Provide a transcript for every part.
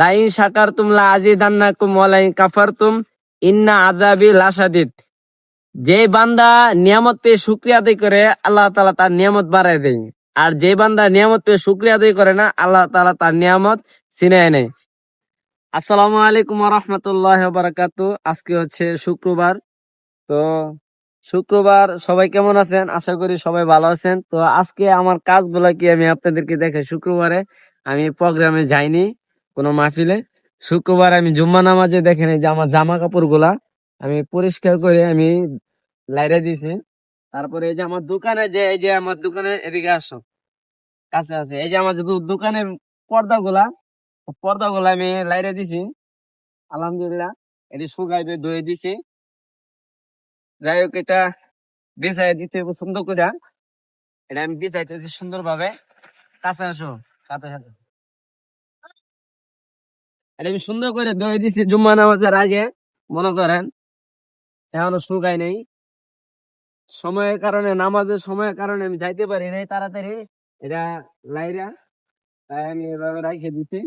Line শাকার তুম লা আজি দান্না কুম ওয়ালাইন কাফার তুম ইন্না আজাবি লাসাদিদ যে বান্দা নিয়ামত পেয়ে শুক্রিয়া আদায় করে, আল্লাহ তালা তার নিয়ামত বাড়ায় দেয়। আর যে বান্দা নিয়ামত পেয়ে শুক্রিয়া আদায় করে না, আল্লাহ তালা তার নিয়ামত ছিনায় নেয়। আসসালামু আলাইকুম রহমতুল্লাহ বারাকাতু আজকে হচ্ছে শুক্রবার। তো শুক্রবার সবাই কেমন আছেন? আশা করি সবাই ভালো আছেন। তো আজকে আমার কাজগুলো কি আমি আপনাদেরকে দেখে শুক্রবারে? আমি প্রোগ্রামে যাইনি। কোনো মাহফিলে। শুক্রবার আমি জুম্মা নামাজে দেখেন এই যে আমার জামা কাপড়গুলা আমি পরিষ্কার করে আমি লাইরে দিয়েছি। তারপরে এই যে আমার দোকানে যে, এই যে আমার দোকানে এদিকে আসো। কাছে আছে। এই যে আমার দোকানের পর্দা গুলা পর্দা গুলা আমি লাইরে দিছি আলহামদুলিল্লাহ, এটি শুকাইবে ধুয়ে দিছি যাই হোক, এটা বিছাই দিতে সুন্দর করে। এটা আমি বিছাইতে সুন্দর ভাবে কাছে আসো সাথে সাথে আমি সুন্দর করে ধুয়ে দিছি জুম্মা নামাজের আগে, মনে করেন। এখনও শুকাই নেই। সময়ের কারণে, নামাজের সময়ের কারণে আমি যাইতে পারি নাই তাড়াতাড়ি। এটা লাইরা, তাই আমি এভাবে রাখে দিছি।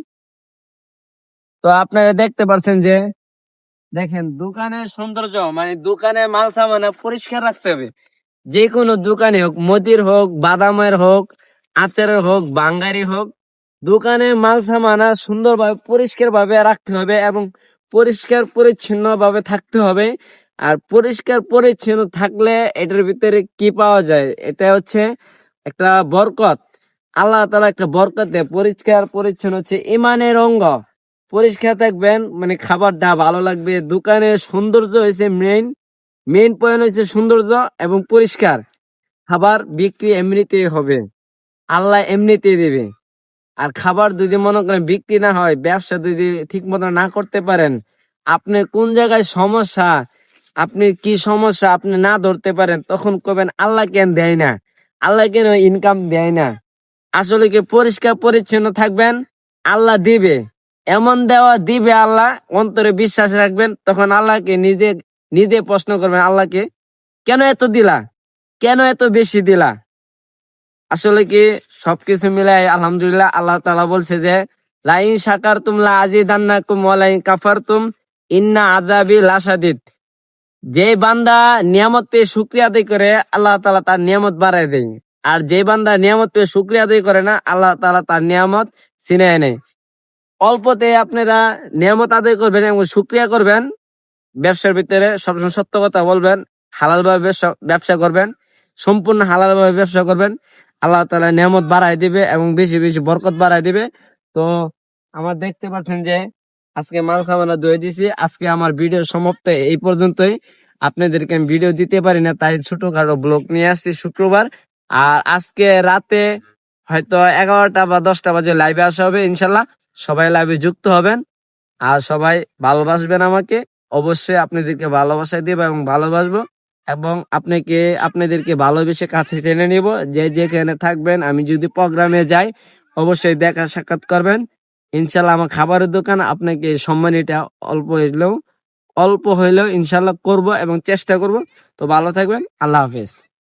তো আপনারা দেখতে পারছেন যে, দেখেন দোকানের সৌন্দর্য মানে দোকানে মাল সামানা পরিষ্কার রাখতে হবে। যে কোনো দোকানে হোক, মদির হোক, বাদামের হোক, আচারের হোক বাঙ্গারি হোক দোকানে মাল সামানা সুন্দরভাবে পরিষ্কার ভাবে রাখতে হবে এবং পরিষ্কার পরিচ্ছন্ন ভাবে থাকতে হবে। আর পরিষ্কার পরিচ্ছন্ন থাকলে এটার ভিতরে কি পাওয়া যায়? এটা হচ্ছে একটা বরকত। আল্লাহ তালা একটা বরকত দেয়। পরিষ্কার পরিচ্ছন্ন হচ্ছে ইমানের অঙ্গ। পরিষ্কার থাকবেন মানে খাবারটা ভালো লাগবে। দোকানের সৌন্দর্য হয়েছে মেইন মেইন পয়েন্ট হয়েছে সৌন্দর্য এবং পরিষ্কার। খাবার বিক্রি এমনিতেই হবে। আল্লাহ এমনিতেই দেবে। আর খাবার যদি মনে করেন বিক্রি না হয়, ব্যবসা যদি ঠিক মতো না করতে পারেন, আপনি কোন জায়গায় সমস্যা, আপনি কি সমস্যা আপনি না ধরতে পারেন, তখন কবেন, আল্লাহ কেন দেয় না, আল্লাহ কেন ইনকাম দেয় না? আসলে কি পরিষ্কার পরিচ্ছন্ন থাকবেন? আল্লাহ দিবে। এমন দেওয়া দিবে আল্লাহ, অন্তরে বিশ্বাস রাখবেন, তখন আল্লাহকে নিজে নিজে প্রশ্ন করবেন, আল্লাহকে কেন এত দিলা? কেন এত বেশি দিলা? আসলে কি সবকিছু মিলাই আলহামদুলিল্লাহ আল্লাহ তালা বলছে যে, লাইন সাকার তুম লা আজি দান্না কুম ওয়ালাইন কাফার তুম ইন্না আজাবি লাসাদিদ যে বান্দা নিয়ামত পেয়ে শুক্রিয়া আদায় করে, আল্লাহ তালা তার নিয়ামত বাড়ায় দেয়। আর যে বান্দা নিয়ামত পেয়ে শুক্রিয়া আদায় করে না, আল্লাহ তালা তার নিয়ামত ছিনায় নেয়। অল্পতে আপনারা নিয়ামত আদায় করবেন এবং শুক্রিয়া করবেন। ব্যবসার ভিতরে সবসময় সত্য কথা বলবেন হালাল ভাবে ব্যবসা করবেন, সম্পূর্ণ হালাল ভাবে ব্যবসা করবেন। আল্লাহ তালা নিয়ামত বাড়াই দিবে এবং বেশি বেশি বরকত বাড়াই দিবে। তো আমার দেখতে পাচ্ছেন যে আজকে মাল সামানা ধুয়ে দিছি। আজকে আমার ভিডিও সমাপ্ত এই পর্যন্তই। আপনাদেরকে আমি ভিডিও দিতে পারি না, তাই ছোটখাটো ব্লগ নিয়ে আসছি শুক্রবার। আর আজকে রাতে হয়তো এগারোটা বা দশটা বাজে লাইভে আসা হবে ইনশাল্লাহ সবাই লাইভে যুক্ত হবেন। আর সবাই ভালোবাসবেন আমাকে। অবশ্যই আপনাদেরকে ভালোবাসা দিব এবং ভালোবাসবো। এবং আপনাকে, আপনাদেরকে ভালোবেসে কাছে টেনে নিব। যে যেখানে থাকবেন, আমি যদি প্রোগ্রামে যাই, অবশ্যই দেখা সাক্ষাৎ করবেন। ইনশাল্লাহ আমার খাবারের দোকান আপনাকে সম্মানীটা অল্প হইলেও অল্প হইলেও ইনশাল্লাহ করব এবং চেষ্টা করব। তো ভালো থাকবেন। আল্লাহ হাফেজ।